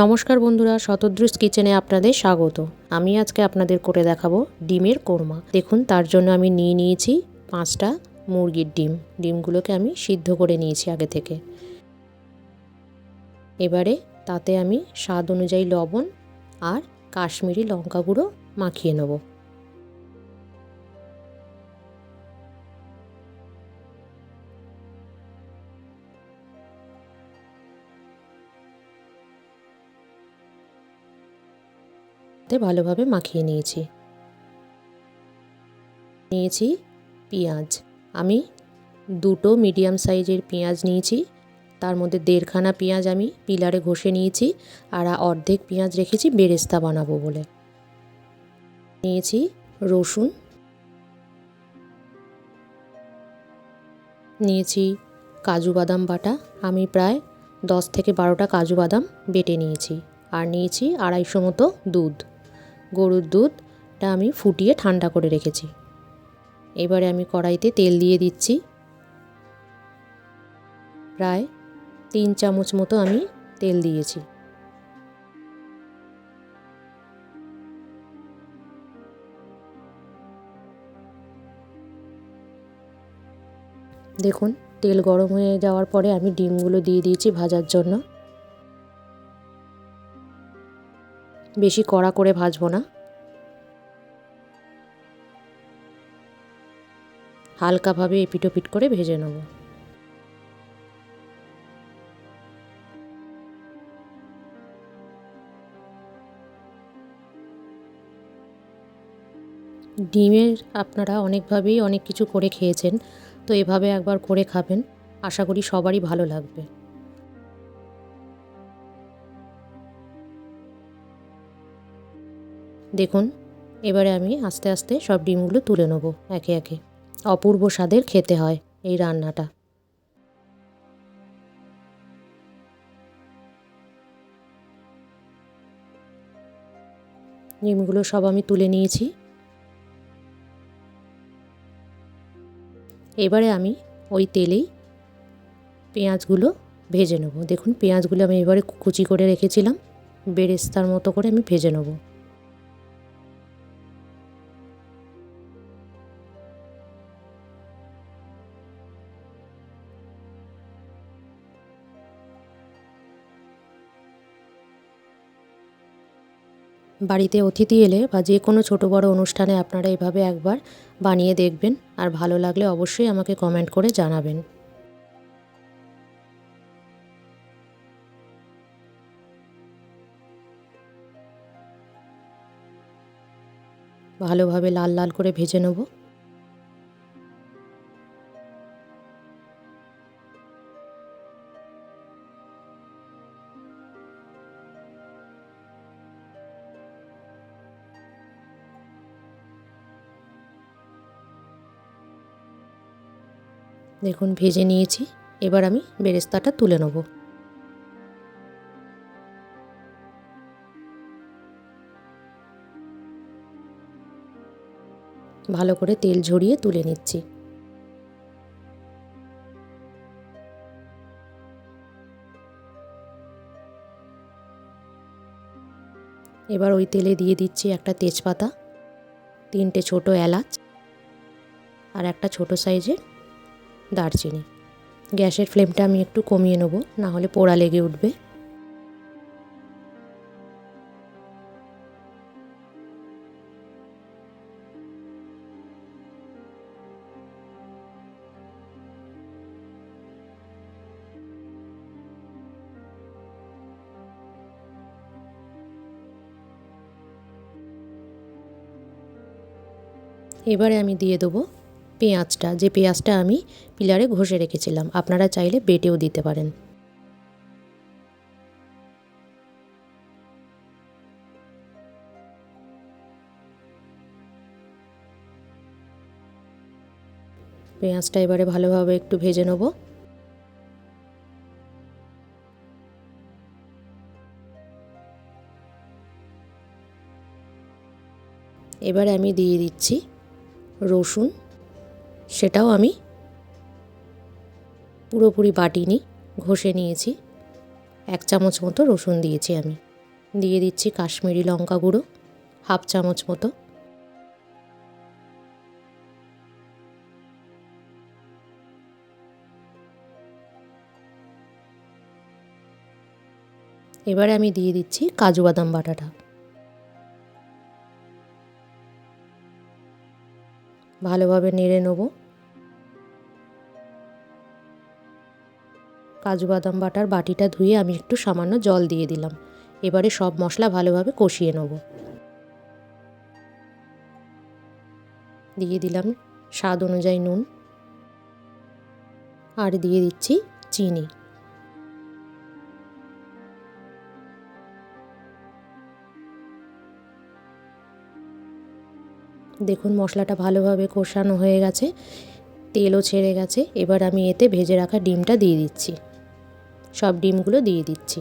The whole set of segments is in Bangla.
নমস্কার বন্ধুরা, শতদ্রুস কিচেনে আপনাদের স্বাগত। আমি আজকে আপনাদের করে দেখাবো ডিমের কোরমা। দেখুন, তার জন্য আমি নিয়ে নিয়েছি পাঁচটা মুরগির ডিম। ডিমগুলোকে আমি সিদ্ধ করে নিয়েছি আগে থেকে। এবারে তাতে আমি স্বাদ অনুযায়ী লবণ আর কাশ্মীরি লঙ্কা গুঁড়ো মাখিয়ে নেব। ভালোভাবে মাখিয়ে নিয়েছি। নিয়েছি পেঁয়াজ। আমি দুটো মিডিয়াম সাইজের পেঁয়াজ নিয়েছি। তার মধ্যে দেড়খানা পেঁয়াজ আমি পিলারে ঘষে নিয়েছি আর অর্ধেক পেঁয়াজ রেখেছি বেরেস্তা বানাবো বলে। নিয়েছি রসুন। নিয়েছি কাজু বাদাম বাটা। আমি প্রায় দশ থেকে বারোটা কাজু বাদাম বেটে নিয়েছি। আর নিয়েছি আড়াইশো মতো দুধ। গরুর দুধটা আমি ফুটিয়ে ঠান্ডা করে রেখেছি। এবারে আমি কড়াইতে তেল দিয়ে দিচ্ছি। প্রায় তিন চামচ মতো আমি তেল দিয়েছি। দেখুন, তেল গরম হয়ে যাওয়ার পরে আমি ডিমগুলো দিয়ে দিয়েছি ভাজার জন্য। বেশি কড়া করে ভাজবো না। হালকাভাবে এপিটোপিট করে ভেজে নেব। ডিমের আপনারা অনেকভাবেই অনেক কিছু করে খেয়েছেন, তো এভাবে একবার করে খাবেন। আশা করি সবারই ভালো লাগবে। দেখুন, এবারে আমি আস্তে আস্তে সব ডিমগুলো তুলে নেব একে একে। অপূর্ব স্বাদের খেতে হয় এই রান্নাটা। ডিমগুলো সব আমি তুলে নিয়েছি। এবারে আমি ওই তেলেই পেঁয়াজগুলো ভেজে নেব। দেখুন, পেঁয়াজগুলো আমি এবারে কুচি করে রেখেছিলাম। বেরেস্তার মতো করে আমি ভেজে নেব। বাড়িতে অতিথি এলে বা যে কোনো ছোটো বড় অনুষ্ঠানে আপনারা এভাবে একবার বানিয়ে দেখবেন। আর ভালো লাগলে অবশ্যই আমাকে কমেন্ট করে জানাবেন। ভালোভাবে লাল লাল করে ভেজে নেব। দেখুন, ভেজে নিয়েছি। এবার আমি বেরেস্তাটা তুলে নেব। ভালো করে তেল ঝরিয়ে তুলে নিচ্ছি। এবার ওই তেলে দিয়ে দিচ্ছি একটা তেজপাতা, তিনটে ছোট এলাচ আর একটা ছোট সাইজের দারচিনি। গ্যাসের ফ্লেমটা আমি একটু কমিয়ে নেব, না হলে পোড়া লেগে উঠবে। এবারে আমি দিয়ে দেবো পেঁয়াজটা, যে পেঁয়াজটা আমি পিলারে ঘষে রেখেছিলাম। আপনারা চাইলে বেটেও দিতে পারেন। পেঁয়াজটা এবারে ভালোভাবে একটু ভেজে নেব। এবারে আমি দিয়ে দিচ্ছি রসুন। সেটাও আমি পুরোপুরি বাটিনি, ঘষে নিয়েছি। এক চামচ মতো রসুন দিয়েছি আমি। দিয়ে দিচ্ছি কাশ্মীরি লঙ্কা গুঁড়ো, হাফ চামচ মতো। এবারে আমি দিয়ে দিচ্ছি কাজু বাদাম বাটাটা। ভালোভাবে নেড়ে নেব। কাজু বাদাম বাটার বাটিটা ধুয়ে আমি একটু সামান্য জল দিয়ে দিলাম। এবারে সব মশলা ভালোভাবে কষিয়ে নেব। দিয়ে দিলাম স্বাদ অনুযায়ী নুন। আর দিয়ে দিচ্ছি চিনি। দেখুন মশলাটা ভালোভাবে কষানো হয়ে গেছে, তেলও ছেড়ে গেছে, এবার আমি এতে ভেজে রাখা ডিমটা দিয়ে দিচ্ছি। সব ডিমগুলো দিয়ে দিচ্ছি।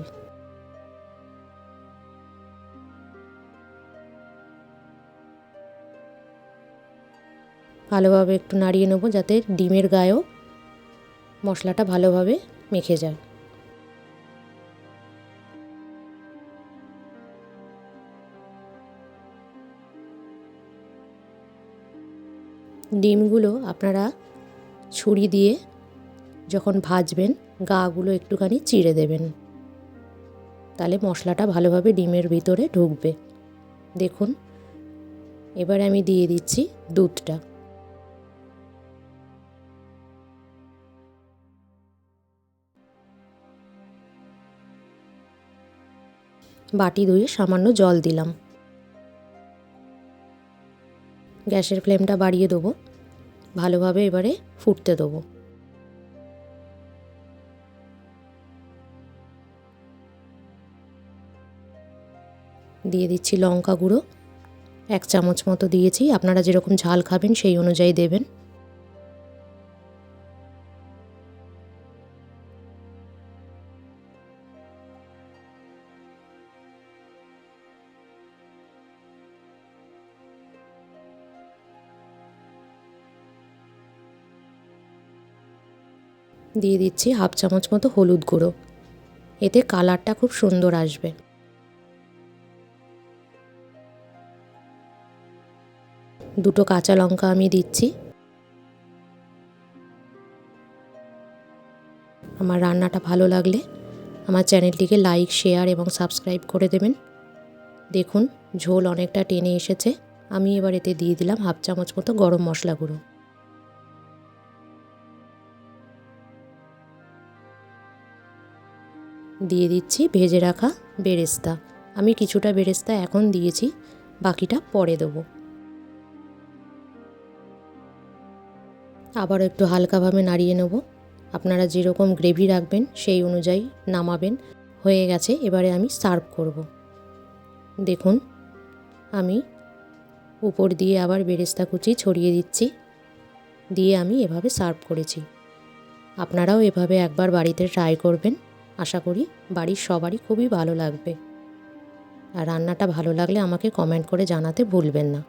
ভালোভাবে একটু নাড়িয়ে নেব যাতে ডিমের গায়েও মশলাটা ভালোভাবে মেখে যায়। ডিমগুলো আপনারা ছুরি দিয়ে যখন ভাজবেন, গাগুলো একটুখানি চিড়ে দেবেন। তাহলে মশলাটা ভালোভাবে ডিমের ভিতরে ঢুকবে। দেখুন, এবার আমি দিয়ে দিচ্ছি দুধটা। বাটি ধুয়ে সামান্য জল দিলাম। গ্যাসের ফ্লেমটা বাড়িয়ে দেবো। ভালোভাবে এবারে ফুটতে দেবো। দিয়ে দিচ্ছি লঙ্কা গুঁড়ো। এক চামচ মতো দিয়েছি। আপনারা যেরকম ঝাল খাবেন সেই অনুযায়ী দেবেন। দিয়ে দিচ্ছি হাফ চামচ মতো হলুদ গুঁড়ো। এতে কালারটা খুব সুন্দর আসবে। দুটো কাঁচা লঙ্কা আমি দিচ্ছি। আমার রান্নাটা ভালো লাগলে আমার চ্যানেলটিকে লাইক, শেয়ার এবং সাবস্ক্রাইব করে দেবেন। দেখুন, ঝোল অনেকটা টেনে এসেছে। আমি এবার এতে দিয়ে দিলাম হাফ চামচ মতো গরম মশলা গুঁড়ো। দিয়ে দিচ্ছি ভেজে রাখা বেরেস্তা। আমি কিছুটা বেরেস্তা এখন দিয়েছি, বাকিটা পরে দেবো। আবার একটু হালকাভাবে নাড়িয়ে নেব। আপনারা যেরকম গ্রেভি রাখবেন, সেই অনুযায়ী নামাবেন। হয়ে গেছে, এবারে আমি সার্ভ করব। দেখুন, আমি উপর দিয়ে আবার বেরেস্তা কুচি ছড়িয়ে দিচ্ছি। দিয়ে আমি এভাবে সার্ভ করেছি। আপনারাও এভাবে একবার বাড়িতে ট্রাই করবেন। আশা করি বাড়ির সবারই খুবই ভালো লাগবে। আর রান্নাটা ভালো লাগলে আমাকে কমেন্ট করে জানাতে ভুলবেন না।